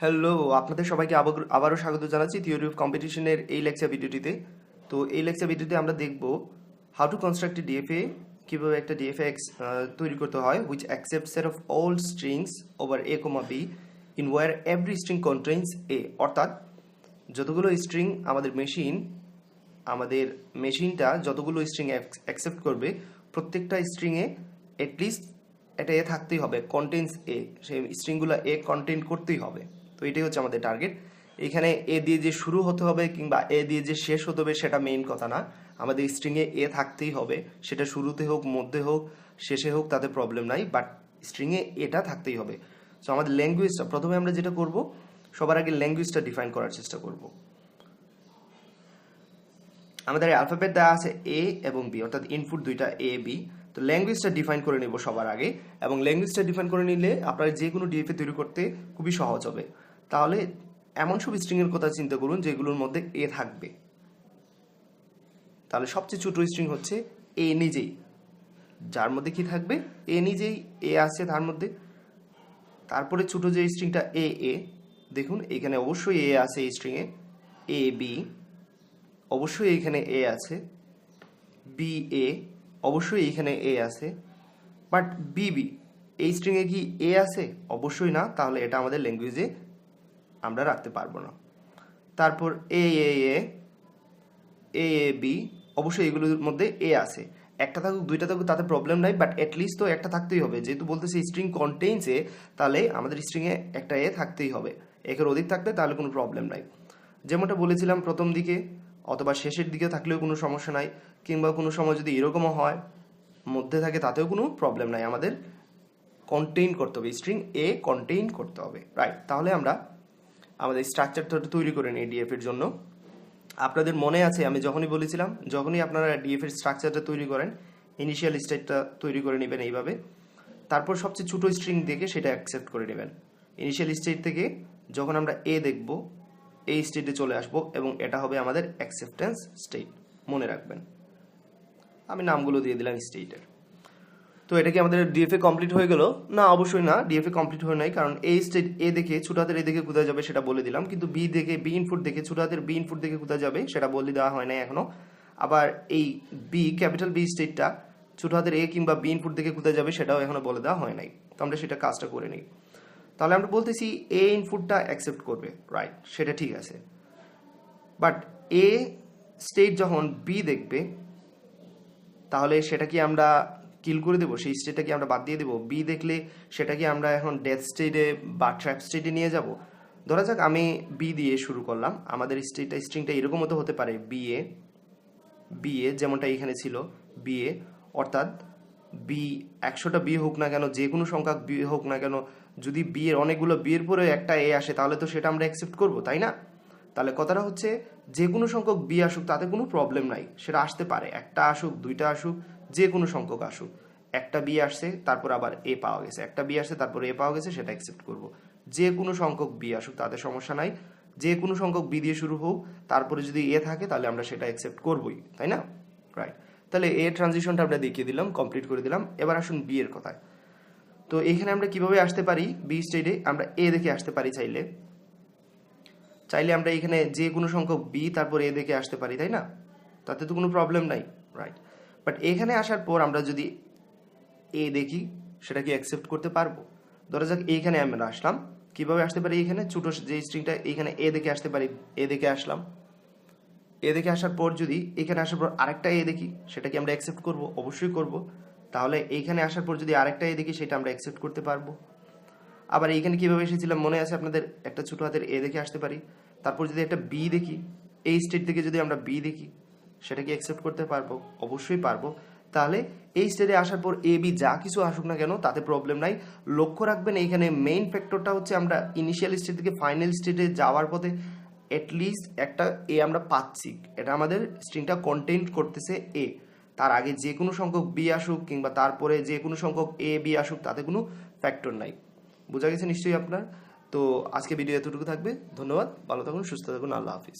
Hello, আপনাদের সবাইকে আবার- আবারও স্বাগত জানাচ্ছি থিওরি অফ কম্পিটিশনের এই লেকচার ভিডিওটিতে তো এই লেকচার ভিডিওতে আমরা দেখব হাউ টু কনস্ট্রাক্ট ডিএফএ কীভাবে একটা ডিএফএ তৈরি করতে হয় which accept set of all strings over a comma b in where every string contains a অর্থাৎ যতগুলো স্ট্রিং আমাদের মেশিন আমাদের মেশিনটা যতগুলো স্ট্রিং অ্যাকসেপ্ট করবে, প্রত্যেকটা স্ট্রিংয়ে অ্যাটলিস্ট এটা এ থাকতেই হবে কন্টেন্টস এ সেই স্ট্রিংগুলো এ কন্টেন্ট করতেই হবে। এটাই হচ্ছে আমাদের টার্গেট এখানে এ দিয়ে যে শুরু হতে হবে কিংবা এ দিয়ে যে শেষ হতে হবে সেটা মেইন কথা না। আমাদের স্ট্রিংয়ে এ থাকতেই হবে। সেটা শুরুতে হোক, মধ্যে হোক, শেষে হোক, তাতে প্রবলেম নাই। বাট স্ট্রিংয়ে এটা থাকতেই হবে। সো আমাদের ল্যাঙ্গুয়েজটা প্রথমে আমরা যেটা করব, সবার আগে ল্যাঙ্গুয়েজটা ডিফাইন করার চেষ্টা করব। আমাদের অ্যালফাবেট দেওয়া আছে এ এবং বি অর্থাৎ ইনপুট দুইটা এ বি তো ল্যাঙ্গুয়েজটা ডিফাইন করে নেব সবার আগে। এবং ল্যাঙ্গুয়েজটা ডিফাইন করে নিলে আপনার যে কোনো ডিএফএ তৈরি করতে খুবই সহজ হবে। তাহলে এমন সব স্ট্রিংয়ের কথা চিন্তা করুন যেগুলোর মধ্যে এ থাকবে। তাহলে সবচেয়ে ছোট স্ট্রিং হচ্ছে এ নিজেই। যার মধ্যে কি থাকবে? এ নিজেই এ আছে তার মধ্যে। তারপরে ছোট যে স্ট্রিংটা এ এ দেখুন এখানে অবশ্যই এ আছে এই স্ট্রিংয়ে এ। বি অবশ্যই এখানে এ আছে। বি এ অবশ্যই এখানে এ আছে। বাট বিবি এই স্ট্রিংয়ে কি এ আছে? অবশ্যই না। তাহলে এটা আমাদের ল্যাঙ্গুয়েজে আমরা রাখতে পারব না। তারপর এ এ এ এ এ বি অবশ্যই এগুলোর মধ্যে এ আছে। একটা থাকুক, দুইটা থাকুক, তাতে প্রবলেম নাই বাট অ্যাটলিস্ট তো একটা থাকতেই হবে। যেহেতু বলতেছে স্ট্রিং কন্টেইনস এ তাহলে আমাদের স্ট্রিংয়ে একটা এ থাকতেই হবে। একের অধিক থাকলে তাহলে কোনো প্রবলেম নাই। যেমনটা বলেছিলাম প্রথম দিকে, অথবা শেষের দিকে থাকলেও কোনো সমস্যা নাই, কিংবা কোনো সময় যদি এরকমও হয়, মধ্যে থাকে তাতেও কোনো প্রবলেম নাই। আমাদের কন্টেইন করতে হবে স্ট্রিং এ কন্টেইন করতে হবে রাইট তাহলে আমরা আমাদের স্ট্রাকচারটা তৈরি করে নিই ডিএফ এর জন্য। আপনাদের মনে আছে, আমি যখনই বলেছিলাম, যখনই আপনারা ডিএফ এর স্ট্রাকচারটা তৈরি করেন ইনিশিয়াল স্টেটটা তৈরি করে নেবেন এইভাবে। তারপর সবচেয়ে ছোটো স্ট্রিং দেখে সেটা অ্যাকসেপ্ট করে নেবেন। ইনিশিয়াল স্টেট থেকে যখন আমরা এ দেখব এই স্টেটে চলে আসব এবং এটা হবে আমাদের অ্যাকসেপ্টেন্স স্টেট মনে রাখবেন। আমি নামগুলো দিয়ে দিলাম স্টেটের তো এটা কি আমাদের ডিএফএ কমপ্লিট হয়ে গেল? না, অবশ্যই না ডিএফএ কমপ্লিট হয়ে নাই, কারণ এই স্টেট এ দেখে হাতের এ দেখে কোথায় যাবে সেটা বলে দিলাম, কিন্তু বি দেখে বি ইনপুট দেখে হাতের বি ইনপুট দেখে কোথায় যাবে সেটা বলে দেওয়া হয় নাই এখনও। আবার এই বি ক্যাপিটাল বি স্টেটটা হাতের এ কিংবা বি ইনপুট দেখে কোথায় যাবে সেটাও এখনও বলে দেওয়া হয় নাই। তো আমরা সেটা কাজটা করে নিই। তাহলে আমরা বলতেছি এ ইনপুটটা অ্যাকসেপ্ট করবে রাইট সেটা ঠিক আছে। বাট এ স্টেট যখন বি দেখবে, তাহলে সেটা কি আমরা কিল করে দেবো, সেই স্টেটটা কি আমরা বাদ দিয়ে দেবো। বি দেখলে সেটাকে আমরা এখন ডেথ স্টেটে বা ট্র্যাপ স্টেটে নিয়ে যাব। ধরা যাক আমি বি দিয়ে শুরু করলাম। আমাদের স্টেটটা স্ট্রিংটা এরকম মতো হতে পারে বি এ বি এ যেমনটা এখানে ছিল বি এ অর্থাৎ বি একশোটা বি হোক না কেন, যে কোনো সংখ্যক বি হোক না কেন, যদি বিয়ের অনেকগুলো বিয়ের পরে একটা এ আসে, তাহলে তো সেটা আমরা অ্যাকসেপ্ট করব, তাই না? তাহলে কথাটা হচ্ছে, যে কোনো সংখ্যক বি আসুক, তাতে কোনো প্রবলেম নাই। সেটা আসতে পারে। একটা আসুক, দুইটা আসুক যে কোনো সংখ্যক আসুক। একটা বি আসছে, তারপর আবার এ পাওয়া গেছে। একটা বি আসছে, তারপর এ পাওয়া গেছে, সেটা অ্যাকসেপ্ট করব। যে কোনো সংখ্যক বি আসুক, তাতে সমস্যা নাই। যে কোনো সংখ্যক বি দিয়ে শুরু হোক, তারপরে যদি এ থাকে, তাহলে আমরা সেটা অ্যাকসেপ্ট করবই, তাই না? রাইট তাহলে এ ট্রানজিশনটা আমরা দেখিয়ে দিলাম কমপ্লিট করে দিলাম। এবার আসুন বি এর কথায়। তো এখানে আমরা কীভাবে আসতে পারি? বি স্টেটে আমরা এ দেখে আসতে পারি চাইলে। চাইলে আমরা এখানে যে কোনো সংখ্যক বি তারপর এ দেখে আসতে পারি, তাই না? তাতে তো কোনো প্রবলেম নাই। রাইট বাট এখানে আসার পর আমরা যদি এ দেখি সেটা কি অ্যাকসেপ্ট করতে পারব। ধরা যাক এইখানে আমরা আসলাম। কীভাবে আসতে পারি এখানে? ছোটো যে স্ট্রিংটা এখানে এ দেখে আসতে পারি। এ দেখে আসলাম। এ দেখে আসার পর যদি এখানে আসার পর আরেকটা এ দেখি সেটা কি আমরা অ্যাকসেপ্ট করব, অবশ্যই করব। তাহলে এইখানে আসার পর যদি আরেকটা এ দেখি, সেটা আমরা অ্যাকসেপ্ট করতে পারব। আবার এইখানে কীভাবে এসেছিলাম, মনে আছে আপনাদের? একটা ছোটো হাতের এ দেখে আসতে পারি। তারপর যদি একটা বি দেখি এই স্টেট থেকে যদি আমরা বি দেখি সেটা কি অ্যাকসেপ্ট করতে পারব, অবশ্যই পারব। তাহলে এই স্টেটে আসার পর এ বি যা কিছু আসুক না কেন, তাতে প্রবলেম নাই। লক্ষ্য রাখবেন এইখানে মেইন ফ্যাক্টরটা হচ্ছে আমরা ইনিশিয়াল স্টেট থেকে ফাইনাল স্টেটে যাওয়ার পথে অ্যাটলিস্ট একটা এ আমরা পাচ্ছি। এটা আমাদের স্ট্রিংটা কন্টেন্ট করতেছে এ তার আগে যে কোনো সংখ্যক বি আসুক কিংবা তারপরে যে কোনো সংখ্যক এ বি আসুক, তাতে কোনো ফ্যাক্টর নাই। বোঝা গেছে নিশ্চয়ই আপনার? তো আজকে ভিডিও এতটুকু থাকবে। ধন্যবাদ। ভালো থাকুন, সুস্থ থাকুন। আল্লাহ হাফিজ।